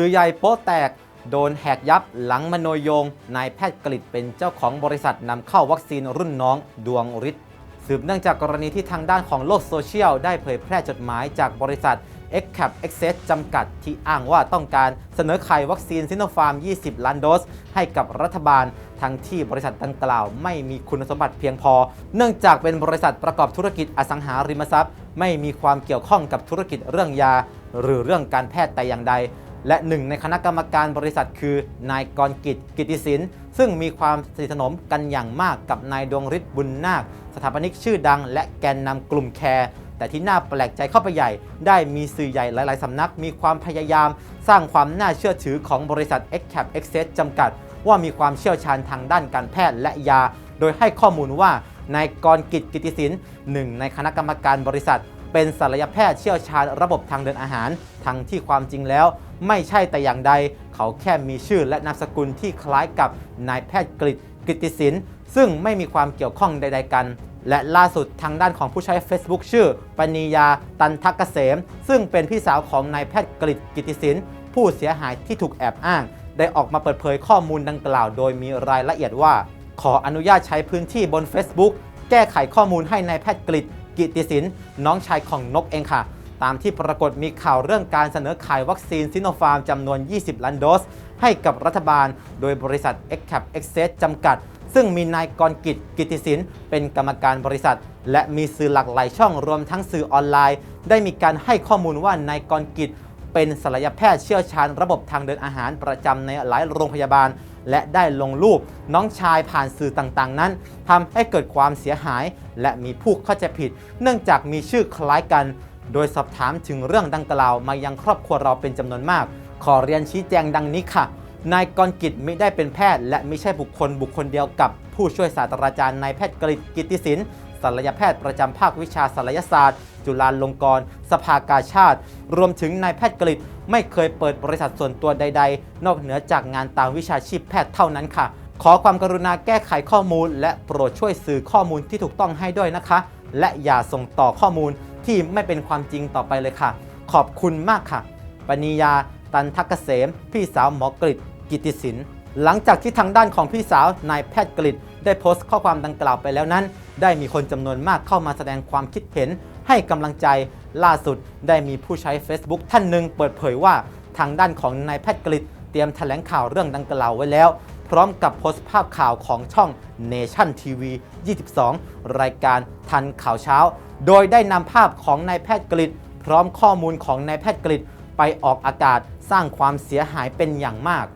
สื่อใหญ่โป๊ะแตก โดนแหกยับหลังมโนโยงนายแพทย์กฤษเป็นเจ้าของบริษัทนำเข้าวัคซีนรุ่นน้องดวงฤทธิ์สืบเนื่องจากกรณีที่ทางด้านของโลกโซเชียล ได้เผยแพร่จดหมายจากบริษัท x c a p Access จำกัดที่อ้างว่าต้องการเสนอขายวัคซีนซิโนฟาร์ม 20 ล้านโดส ให้กับรัฐบาล ทั้งที่บริษัทดังกล่าวไม่มีคุณสมบัติเพียงพอ เนื่องจากเป็นบริษัทประกอบธุรกิจอสังหาริมทรัพย์ ไม่มีความเกี่ยวข้องกับธุรกิจเรื่องยา หรือเรื่องการแพทย์แต่อย่างใด และหนึ่งในคณะกรรมการบริษัทคือนายกรกิจกิติสินซึ่งมีความสนิทสนมกันอย่างมากกับนายดวงฤทธิ์บุญนาค สถาปนิกชื่อดัง และแกนนำกลุ่มแคร์แต่ที่น่าแปลกใจเข้าไปใหญ่ ได้มีสื่อใหญ่หลาย ๆ สำนัก มีความพยายามสร้างความน่าเชื่อถือของบริษัท x c a p Access จำกัด ว่ามีความเชี่ยวชาญทางด้านการแพทย์และยา โดยให้ข้อมูลว่านายกรกิจกิติสินหนึ่งในคณะกรรมการบริษัท เป็นศัลยแพทย์เชี่ยวชาญระบบทางเดินอาหาร ทั้งที่ความจริงแล้ว ไม่ใช่แต่อย่างใด เขาแค่มีชื่อและนามสกุลที่คล้ายกับนายแพทย์กฤษกิติสินซึ่งไม่มีความเกี่ยวข้องใด ๆ กัน และล่าสุดทางด้านของผู้ใช้ Facebook ชื่อปณียาตันทักเกษม ซึ่งเป็นพี่สาวของนายแพทย์กฤษกิติสินผู้เสียหายที่ถูกแอบอ้าง ได้ออกมาเปิดเผยข้อมูลดังกล่าว โดยมีรายละเอียดว่า ขออนุญาตใช้พื้นที่บน Facebook แก้ไขข้อมูลให้นายแพทย์กฤษ กิติสินน้องชายของนกเองค่ะ ตามที่ปรากฏมีข่าวเรื่องการเสนอขายวัคซีนซิโนฟาร์มจำนวน 20 ล้านโดส ให้กับรัฐบาล โดยบริษัท x c a p Access จำกัด ซึ่งมีนายกรกิจกิติสินเป็นกรรมการบริษัท และมีสื่อหลากหลายช่องรวมทั้งสื่อออนไลน์ ได้มีการให้ข้อมูลว่านายกรกิจเป็นศัลยแพทย์เชี่ยวชาญระบบทางเดินอาหารประจำในหลายโรงพยาบาล และได้ลงรูปน้องชายผ่านสื่อต่างๆ นั้นทำให้เกิดความเสียหาย และมีผู้เข้าใจผิด เนื่องจากมีชื่อคล้ายกัน โดยสอบถามถึงเรื่องดังกล่าวมายังครอบครัวเราเป็นจำนวนมาก ขอเรียนชี้แจงดังนี้ค่ะนายกรกิจไม่ได้เป็นแพทย์ และไม่ใช่บุคคลบุคคลเดียวกับผู้ช่วยศาสตราจารย์นายแพทย์กฤษกิติสิน ศัลยแพทย์ประจำภาควิชาศัลยศาสตร์ จุฬาลงกรณ์สภากาชาติ รวมถึงนายแพทย์กฤษไม่เคยเปิดบริษัทส่วนตัวใด ๆ นอกเหนือจากงานตามวิชาชีพแพทย์เท่านั้นค่ะ ขอความกรุณาแก้ไขข้อมูล และโปรดช่วยสื่อข้อมูลที่ถูกต้องให้ด้วยนะคะ และอย่าส่งต่อข้อมูลที่ไม่เป็นความจริงต่อไปเลยค่ะ ขอบคุณมากค่ะ ปณียา ตันทักเกษม พี่สาวหมอกฤษกิติสินหลังจากที่ทางด้านของพี่สาวนายแพทย์กฤษได้โพสต์ข้อความดังกล่าวไปแล้วนั้น ได้มีคนจำนวนมากเข้ามาแสดงความคิดเห็น ให้กำลังใจล่าสุดได้มีผู้ใช้ Facebook ท่านหนึ่งเปิดเผยว่าทางด้านของนายแพทย์กฤษเตรียมแถลงข่าวเรื่องดังกล่าวไว้แล้ว พร้อมกับโพสต์ภาพข่าวของช่อง Nation TV 22 รายการทันข่าวเช้า โดยได้นำภาพของนายแพทย์กฤษพร้อมข้อมูลของนายแพทย์กฤษไปออกอากาศสร้างความเสียหายเป็นอย่างมาก